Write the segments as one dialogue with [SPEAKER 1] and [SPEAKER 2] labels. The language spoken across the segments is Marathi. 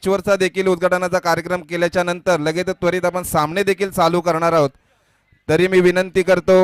[SPEAKER 1] पिचवरचा देखील उद्घाटनाचा कार्यक्रम केल्याच्यानंतर लगेच त्वरित आपण सामने देखील चालू करणार आहोत. तरी मी विनंती करतो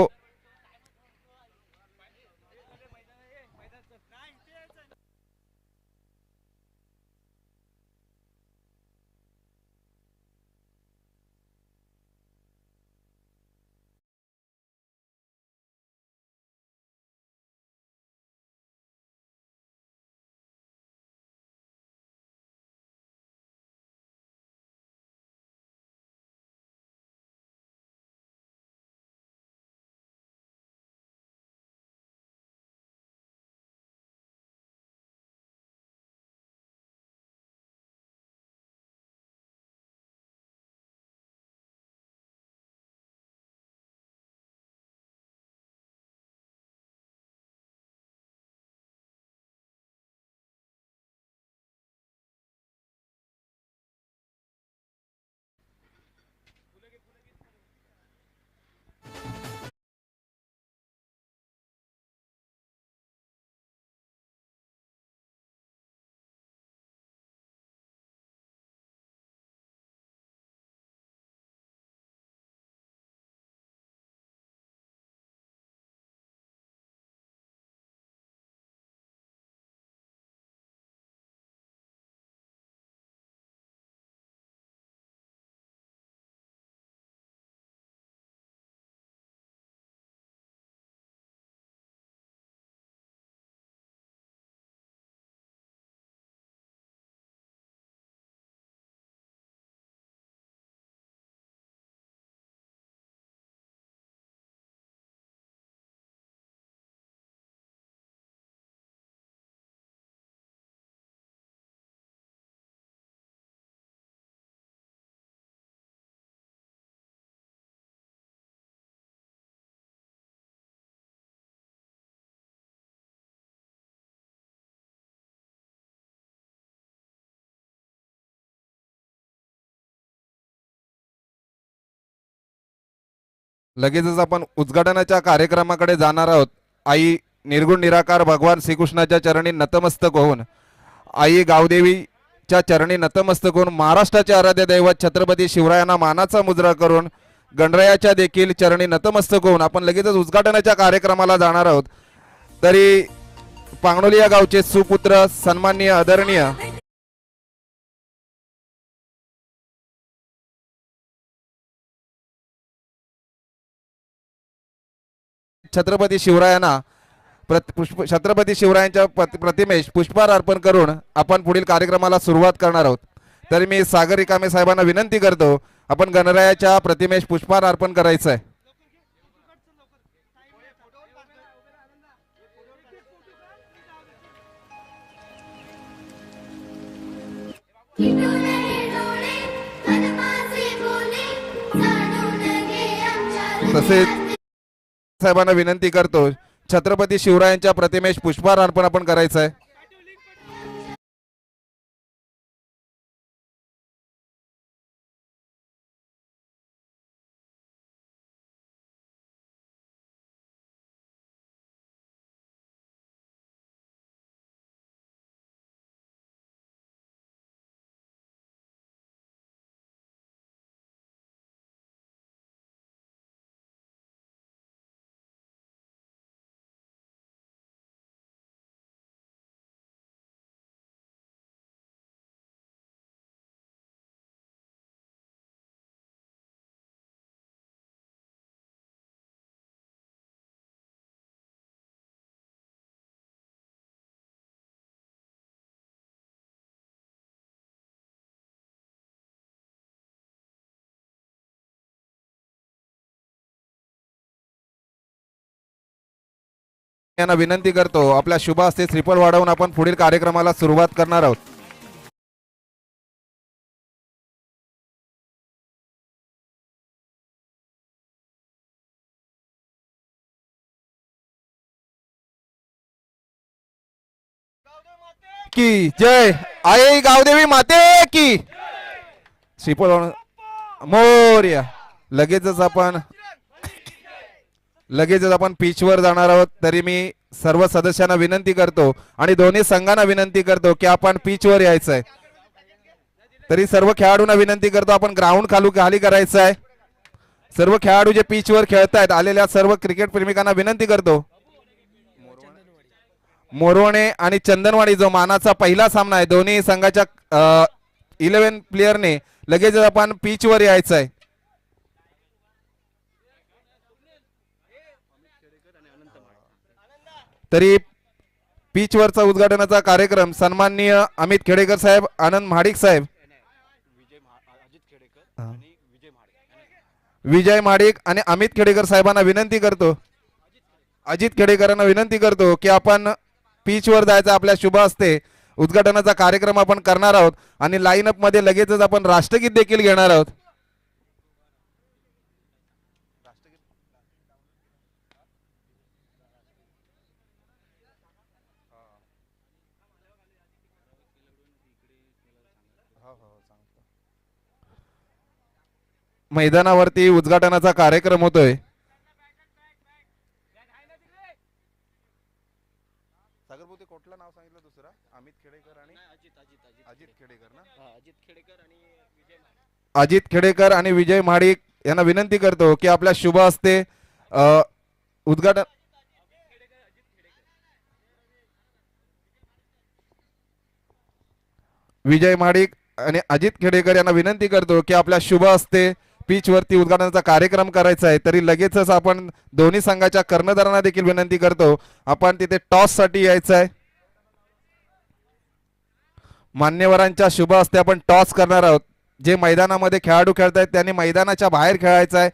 [SPEAKER 1] लगेचच आपण उद्घाटनाच्या कार्यक्रमाकडे जाणार आहोत. आई निर्गुण निराकार भगवान श्रीकृष्णाच्या चरणी नतमस्तक होऊन आई गावदेवीच्या चरणी नतमस्तक होऊन महाराष्ट्राचे आराध्य दैवत छत्रपती शिवरायांना मानाचा मुद्रा करून गणरायाच्या देखील चरणी नतमस्तक होऊन आपण लगेचच उद्घाटनाच्या कार्यक्रमाला जाणार आहोत. तरी पांगणोली या गावचे सुपुत्र सन्माननीय आदरणीय छत्रपती शिवरायांना प्रत- पुष्प छत्रपती शिवरायांच्या प्रति- प्रतिमेस पुष्पहार अर्पण करून आपण पुढील कार्यक्रमाला सुरुवात करणार आहोत. तरी मी सागर रिकामे साहेबांना विनंती करतो आपण गणरायाच्या प्रतिमेस पुष्पहार अर्पण करायचं आहे तसेच साहेबांना विनंती करतो छत्रपती शिवरायांच्या प्रतिमेश पुष्पहार अर्पण आपण करायचं आहे यांना विनंती करतो आपल्या शुभ हस्ते श्रीफळ वाढवून आपण पुढील कार्यक्रमाला सुरुवात करणार आहोत. की जय आई गावदेवी माते की. श्रीफळ मोर्या. लगेचच आपण लगेचच आपण पिचवर जाणार आहोत तरी मी सर्व सदस्यांना विनंती करतो आणि दोन्ही संघांना विनंती करतो की आपण पिचवर आहे तरी सर्व खेळाडूंना विनंती करतो आपण ग्राउंड खालू खाली करायचं आहे सर्व खेळाडू जे पिचवर खेळतायत आलेल्या सर्व क्रिकेट प्रेमिकांना विनंती करतो. मोरवणे आणि चंदनवाडी जो मानाचा पहिला सामना आहे दोन्ही संघाच्या इलेव्हन प्लेयरने लगेचच आपण पिचवर यायचं आहे तरी पिचवरचा उद्घाटनाचा कार्यक्रम सन्माननीय अमित खेडेकर साहेब आनंद महाडिक साहेब. विजय महाडिक आणि अमित खेडेकर साहेबांना विनंती करतो. अजित खेडेकरांना विनंती करतो की आपण पिचवर जायचं आपल्या शुभ असते उद्घाटनाचा कार्यक्रम आपण करणार आहोत आणि लाईनअपमध्ये लगेचच आपण राष्ट्रगीत देखील घेणार आहोत. मैदानावरती उद्घाटनाचा कार्यक्रम होतोय. सागरभूती कुठलं नाव सांगितलं दुसरा? अमित खेडेकर आणि अजित खेडेकर. ना? अजित खेडेकर आणि विजय महाडिक यांना विनंती करतो की आपल्या शुभ हस्ते अ, उद्घाटन विजय महाडिक आणि अजित खेडेकर यांना विनंती करतो की आपल्या शुभ हस्ते पिच वरती उद्घाटनाचा कार्यक्रम करायचा आहे तरी लगेचच आपण दोन्ही संघाच्या कर्णधारांना देखील विनंती करतो आपण तिथे टॉससाठी यायचं आहे. मान्यवरांच्या शुभ हस्ते आपण टॉस करणार आहोत. जे मैदानामध्ये खेळाडू खेळत आहेत त्यांनी मैदानाच्या बाहेर खेळायचं आहे.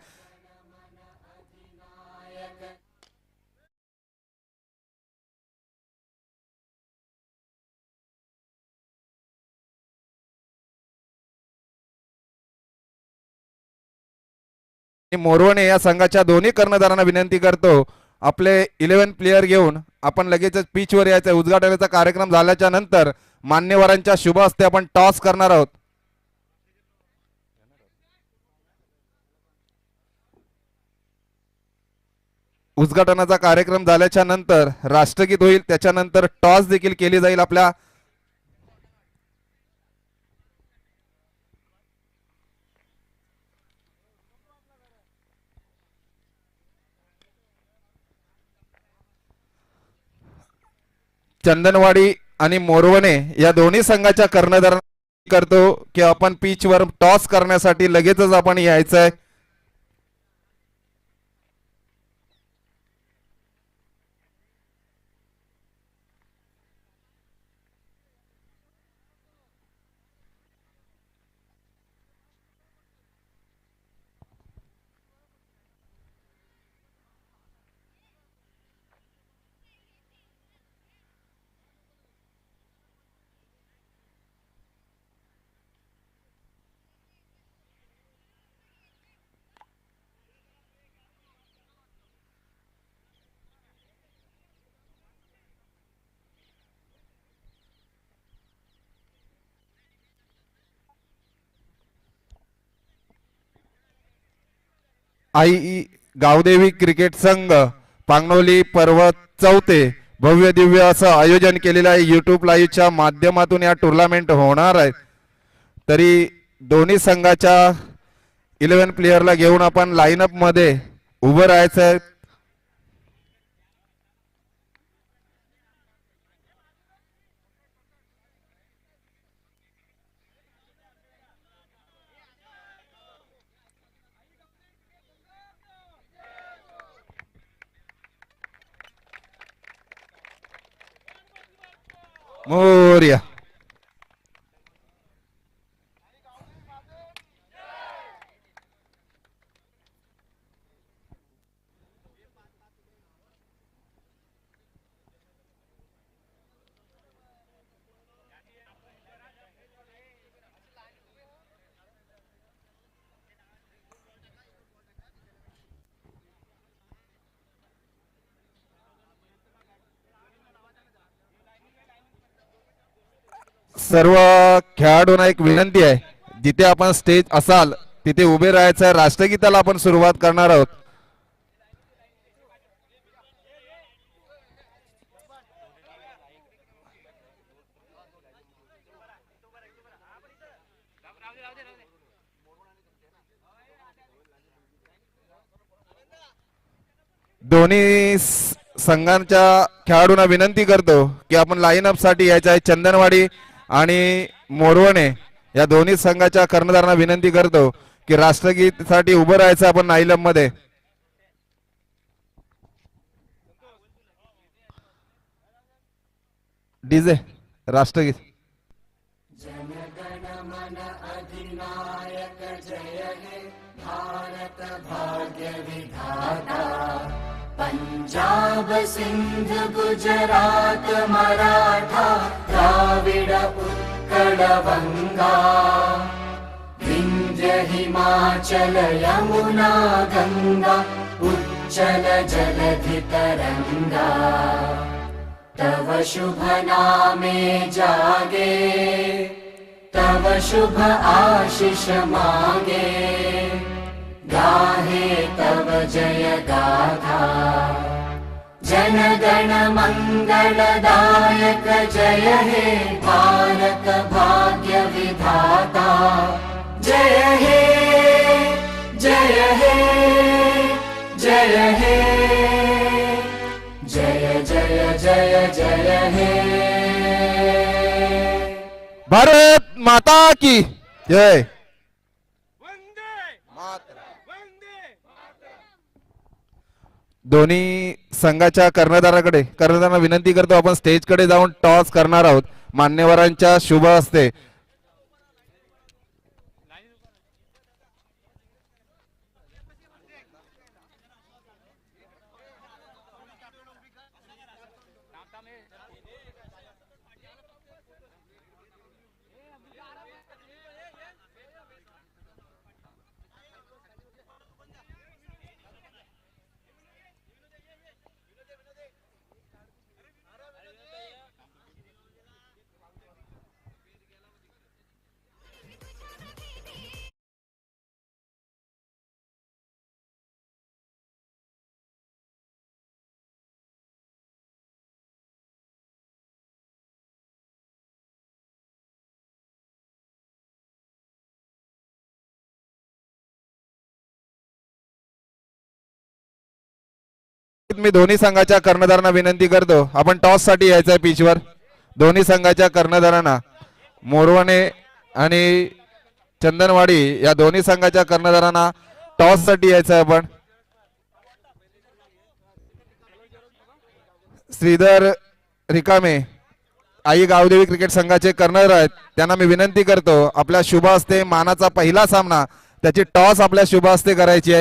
[SPEAKER 1] मोरवणे या संघाच्या दोन्ही कर्णधारांना विनंती करतो. आपले इलेव्हन प्लेयर घेऊन आपण लगेचच पिचवर यायचं. उद्घाटनाचा कार्यक्रम झाल्याच्यानंतर मान्यवरांच्या शुभ हस्ते आपण टॉस करणार आहोत. उद्घाटनाचा कार्यक्रम झाल्याच्यानंतर राष्ट्रगीत होईल. त्याच्यानंतर टॉस देखील केली जाईल आपल्या चंदनवाडी आणि मोरवणे या दोन्ही संघाच्या कर्णधार करतो की आपण पिचवर टॉस करण्यासाठी लगेचच आपण यायचं आहे आई गावदेवी क्रिकेट संघ पांगणोली पर्वत चौथे भव्य दिव्य असं आयोजन केलेलं आहे. यूट्यूब लाईव्हच्या माध्यमातून या टुर्नामेंट होणार आहे. तरी दोन्ही संघाच्या इलेव्हन प्लेयरला घेऊन आपण लाईनअपमध्ये उभं राहायचं आहे सर्व खेळाडूंना एक विनंती आहे जिथे आपण स्टेज असाल तिथे उभे राहायचं आहे. राष्ट्रगीताला आपण सुरुवात करणार आहोत. दोन्ही संघांच्या खेळाडूंना विनंती करतो की आपण लाईन साठी यायचं आहे. चंदनवाडी आणि मोरवणे या दोन्ही संघाच्या कर्णधारांना विनंती करतो की राष्ट्रगीत साठी उभं राहायचं आपण नाईलममध्ये डीजे राष्ट्रगीत.
[SPEAKER 2] पंजाब सिंध गुजरात मराठा द्राविड बंगा विंध्य हिमाचल यमुना गंगा उच्चल जलधि तरंगा तव शुभ नामे जागे तव शुभ आशीष मागे। गाहे तव जय गाथा जन गण जय हे भारत भाग्य विधाता। जय हे जय हे जय हे। जय जय जय जय हे।
[SPEAKER 1] भारत माता की जय। दोन्ही संघाच्या कर्णधाराकडे कर्णधारांना विनंती करतो आपण स्टेजकडे जाऊन टॉस करणार आहोत. मान्यवरांच्या शुभ असते मी दोन्ही संघाच्या कर्णधारांना विनंती करतो. आपण टॉससाठी यायचंय पिचवर दोन्ही संघाच्या कर्णधारांना. मोरवणे आणि चंदनवाडी या दोन्ही संघाच्या कर्णधारांना टॉससाठी यायचंय आपण. श्रीधर रिकामे आई गावदेवी क्रिकेट संघाचे कर्णधार आहेत. त्यांना मी विनंती करतो आपल्या शुभ हस्ते मानाचा पहिला सामना त्याची टॉस आपल्या शुभ हस्ते करायची आहे.